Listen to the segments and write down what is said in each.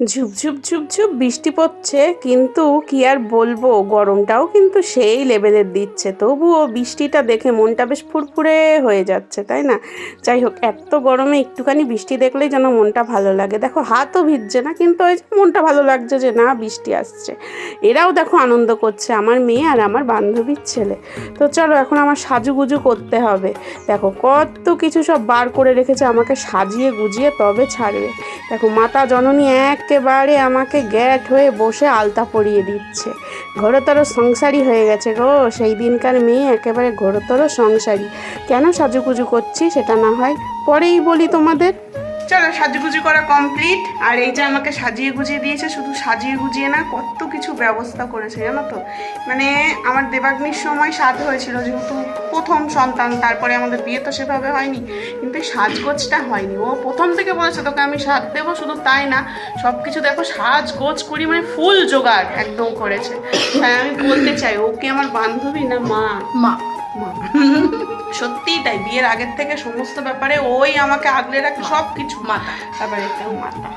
ঝুপঝুপ ঝুপঝুপ বৃষ্টি পড়ছে, কিন্তু কি আর বলব? গরমটাও কিন্তু সেই লেভেলের দিচ্ছে। তবুও বৃষ্টিটা দেখে মনটা বেশ ফুরফুরে হয়ে যাচ্ছে, তাই না? যাই হোক, এত গরমে একটুখানি বৃষ্টি দেখলেই যেন মনটা ভালো লাগে। দেখো, হাতও ভিজছে না, কিন্তু ওই মনটা ভালো লাগছে যে না, বৃষ্টি আসছে। এরাও দেখো আনন্দ করছে, আমার মেয়ে আর আমার বান্ধবীর ছেলে। তো চলো, এখন আমার সাজুগুজু করতে হবে। দেখো, কত কিছু সব বার করে রেখেছে, আমাকে সাজিয়ে গুজিয়ে তবে ছাড়বে। দেখো, মাতা জননী একেবারে আমাকে গ্যাট হয়ে বসে আলতা পরিয়ে দিচ্ছে। ঘোরতর সংসারী হয়ে গেছে গো, সেই দিনকার মেয়ে একেবারে ঘোরতর সংসারী। কেন সাজুকুজু করছি সেটা না হয় পরেই বলি তোমাদের। চলো, সাজুগুজু করা কমপ্লিট আর এই যে আমাকে সাজিয়ে গুজিয়ে দিয়েছে, শুধু সাজিয়ে গুজিয়ে না, কত কিছু ব্যবস্থা করেছে, জানো তো? মানে আমার দেবাগ্নির সময় স্বাদ হয়েছিল, যেহেতু প্রথম সন্তান, তারপরে আমাদের বিয়ে তো সেভাবে হয়নি। কিন্তু সাজগোজটা হয়নি। ও প্রথম থেকে বলেছে, তোকে আমি স্বাদ দেবো, শুধু তাই না সব কিছু দেখো, সাজগোজ করি মানে ফুল জোগাড় একদম করেছে। তাই আমি বলতে চাই, ও কি আমার বান্ধবী না মা? মা। সত্যিই তাই বিয়ের আগের থেকে সমস্ত ব্যাপারে ওই আমাকে আগলে রাখে সব কিছু মাতা। তারপরে এটাও মাতা।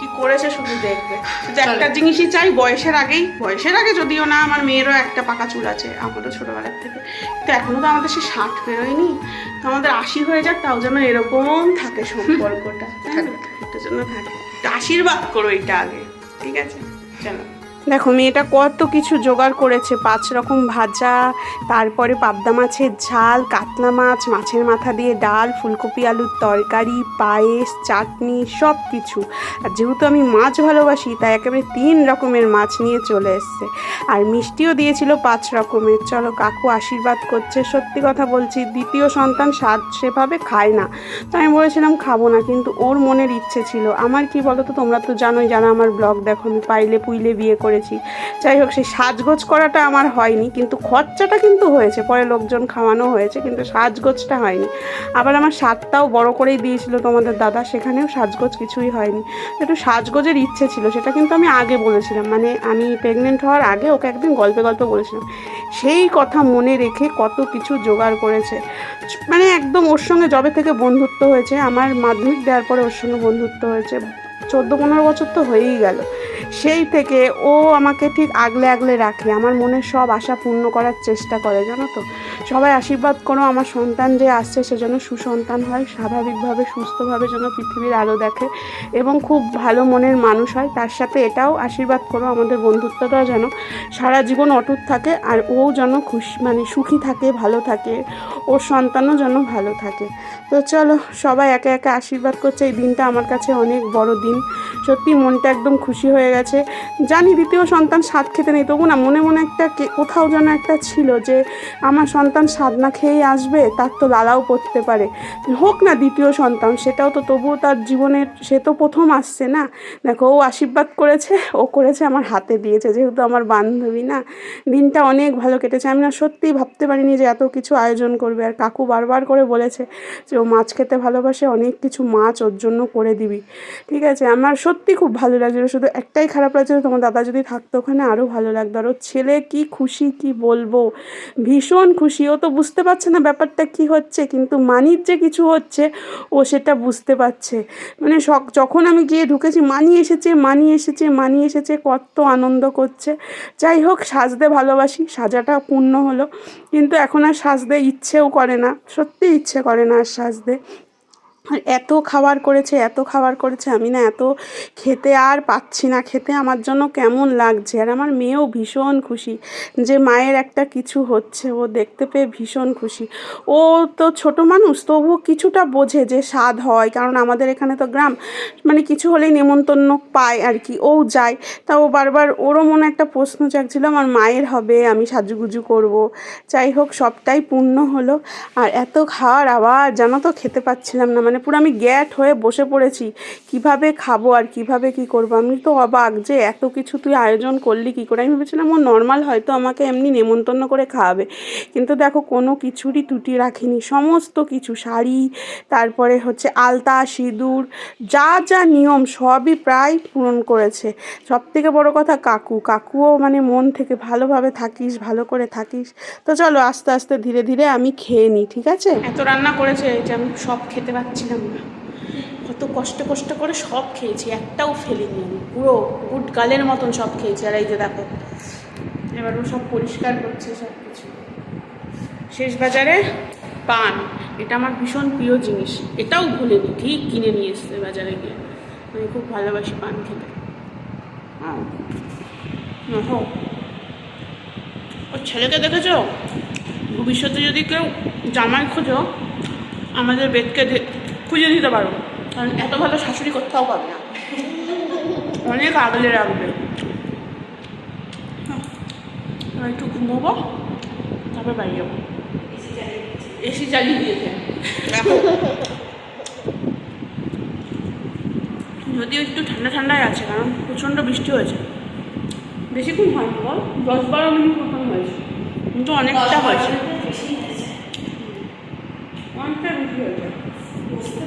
কি করেছে শুধু দেখবে। একটা জিনিসই চাই বয়সের আগেই বয়সের আগে যদিও না আমার মেয়েরও একটা পাকা চুল আছে আমারও ছোটোবেলার থেকে। তো এখনও তো আমাদের সে ষাট বেরোয়নি। তো আমাদের আশি হয়ে যাক তাও যেন এরকম থাকে সম্পর্কটা। এটার জন্য থাকে। আশীর্বাদ করো এটা আগে ঠিক আছে? চলো। দেখো, মেয়েটা কত কিছু জোগাড় করেছে। পাঁচ রকম ভাজা, তারপরে পাবদা মাছের ঝাল, কাতলা মাছ, মাছের মাথা দিয়ে ডাল, ফুলকপি, আলুর তরকারি, পায়েস, চাটনি সব কিছু আর যেহেতু আমি মাছ ভালোবাসি, তাই একেবারে তিন রকমের মাছ নিয়ে চলে এসছে। আর মিষ্টিও দিয়েছিল পাঁচ রকমের। চলো, কাকু আশীর্বাদ করছে। সত্যি কথা বলছি, দ্বিতীয় সন্তান স্বাদ সেভাবে খায় না। তো আমি বলেছিলাম, খাব না। কিন্তু ওর মনের ইচ্ছে ছিল। আমার কি বলো তো তোমরা তো জানোই, যারা আমার ব্লগ দেখো, আমি পাইলে পুইলে বিয়ে করেছি। যাই হোক, সেই সাজগোজ করাটা আমার হয়নি, কিন্তু খরচাটা কিন্তু হয়েছে। পরে লোকজন খাওয়ানো হয়েছে, কিন্তু সাজগোজটা হয়নি। আবার আমার স্বাদটাও বড় করেই দিয়েছিল তোমাদের দাদা, সেখানেও সাজগোজ কিছুই হয়নি। একটু সাজগোজের ইচ্ছে ছিল, সেটা কিন্তু আমি আগে বলেছিলাম। মানে আমি প্রেগনেন্ট হওয়ার আগে ওকে একদিন গল্পে গল্পে বলেছিলাম। সেই কথা মনে রেখে কত কিছু জোগাড় করেছে। মানে একদম ওর সঙ্গে জবে থেকে বন্ধুত্ব হয়েছে, আমার মাধ্যমিক দেওয়ার পরে ওর সঙ্গে বন্ধুত্ব হয়েছে। চোদ্দ পনেরো বছর তো হয়েই গেল। সেই থেকে ও আমাকে ঠিক আগলে আগলে রাখে। আমার মনের সব আশা পূর্ণ করার চেষ্টা করে, জানো তো? সবাই আশীর্বাদ করো, আমার সন্তান যে আসছে সে যেন সুসন্তান হয়, স্বাভাবিকভাবে, সুস্থভাবে যেন পৃথিবীর আলো দেখে এবং খুব ভালো মনের মানুষ হয়। তার সাথে এটাও আশীর্বাদ করো, আমাদের বন্ধুত্বটাও যেন সারা জীবন অটুট থাকে আর ও যেন খুশি মানে সুখী থাকে, ভালো থাকে ওর সন্তানও যেন ভালো থাকে। তো চলো, সবাই একে একে আশীর্বাদ করছে। এই দিনটা আমার কাছে অনেক বড় দিন। সত্যি মনটা একদম খুশি হয়ে গেছে। জানি দ্বিতীয় সন্তান স্বাদ খেতে নেই, তবু না মনে মনে একটা কোথাও যেন একটা ছিল যে, আমার সন্তান স্বাদ না খেয়েই আসবে, তার তো লালাও পড়তে পারে। হোক না দ্বিতীয় সন্তান, সেটাও তো তবুও তার জীবনের, সে তো প্রথম আসছে না। দেখো, ও আশীর্বাদ করেছে, ও করেছে, আমার হাতে দিয়েছে, যেহেতু আমার বান্ধবী না। দিনটা অনেক ভালো কেটেছে। আমি না সত্যিই ভাবতে পারিনি যে এত কিছু আয়োজন করবে। আর কাকু বারবার করে বলেছে যে, ও মাছ খেতে ভালোবাসে, অনেক কিছু মাছ ওর জন্য করে দিবি। ঠিক আছে? আমার সত্যি খুব ভালো লাগছিল। শুধু একটাই খারাপ লাগছিল তোমার দাদা যদি থাকতো ওখানে আরও ভালো লাগতো। আর ওর ছেলে কি খুশি কি বলব? ভীষণ খুশি। ও তো বুঝতে পারছে না ব্যাপারটা কি হচ্ছে, কিন্তু মানির যে কিছু হচ্ছে, ও সেটা বুঝতে পারছে। মানে যখন আমি গিয়ে ঢুকেছি, মানি এসেছে মানি এসেছে মানি এসেছে, কত আনন্দ করছে। যাই হোক, সাজতে ভালোবাসি, সাজাটা পূর্ণ হলো। কিন্তু এখন আর সাজতে ইচ্ছেও করে না। সত্যি ইচ্ছে করে না আর সাজতে। এত খাবার করেছে, এত খাবার করেছে, আমি না এত খেতে আর পাচ্ছি না। খেতে আমার জন্য কেমন লাগছে? আর আমার মেয়েও ভীষণ খুশি যে মায়ের একটা কিছু হচ্ছে, ও দেখতে পেয়ে ভীষণ খুশি। ও তো ছোট মানুষ, তবুও কিছুটা বোঝে যে স্বাদ হয়, কারণ আমাদের এখানে তো গ্রাম মানে কিছু হলেই নেমন্তন্ন পায় আর কি, ও যায়। তা ও বারবার, ওরও মনে একটা প্রশ্ন জাগছিল, আমার মায়ের হবে, আমি সাজুগুজু করব। যাই হোক, সবটাই পূর্ণ হলো। আর এত খাওয়ার আবার জানো তো, খেতে পাচ্ছিলাম না। মানে পুরো আমি গ্যাট হয়ে বসে পড়েছি। কীভাবে খাব আর কীভাবে কি করব? আমি তো অবাক যে এত কিছু তুই আয়োজন করলি, কি করে? আমি ভেবেছিলাম ও নর্মাল হয়তো আমাকে এমনি নেমন্তন্ন করে খাওয়াবে। কিন্তু দেখো, কোনো কিছুরই ত্রুটি রাখিনি। সমস্ত কিছু, শাড়ি, তারপরে হচ্ছে আলতা, সিঁদুর, যা যা নিয়ম সবই প্রায় পূরণ করেছে। সব থেকে বড় কথা কাকু। কাকুও মানে মন থেকে ভালোভাবে থাকিস, ভালো করে থাকিস। তো চলো আস্তে আস্তে ধীরে ধীরে আমি খেয়ে নিই, ঠিক আছে? এত রান্না করেছে যে আমি সব খেতে পাচ্ছিলাম না। কত কষ্ট কষ্ট করে সব খেয়েছি, একটাও ফেলিনি পুরো গুড গালের মতন সব খেয়েছি। আর এই যে দেখো, এবার ও সব পরিষ্কার করছে সব কিছু শেষ বাজারে পান। এটা আমার ভীষণ প্রিয় জিনিস। এটাও ভুলেনি, ঠিক কিনে নিয়ে এসছে বাজারে গিয়ে। আমি খুব ভালোবাসি পান খেতে। হ্যাঁ। ওর ছেলেকে দেখেছ? ভবিষ্যতে যদি কেউ জামাই খোঁজো, আমাদের বেদকে খুঁজে দিতে পারো কারণ এত ভালো শাশুড়ি কোথাও পাবে না। অনেক আগলে রাখবে হ্যাঁ, এবার একটু ঘুমোবো তারপর বাড়ি যাব। এসি চালিয়ে দিয়েছে। যদিও একটু ঠান্ডা ঠান্ডায় আছে কারণ প্রচণ্ড বৃষ্টি হয়েছে। বেশিক্ষণ হয়নি বল? দশ বারো মিনিট মতন হয়েছে। কিন্তু অনেকটা হয়েছে। অনেকটা বেশি হয়েছে।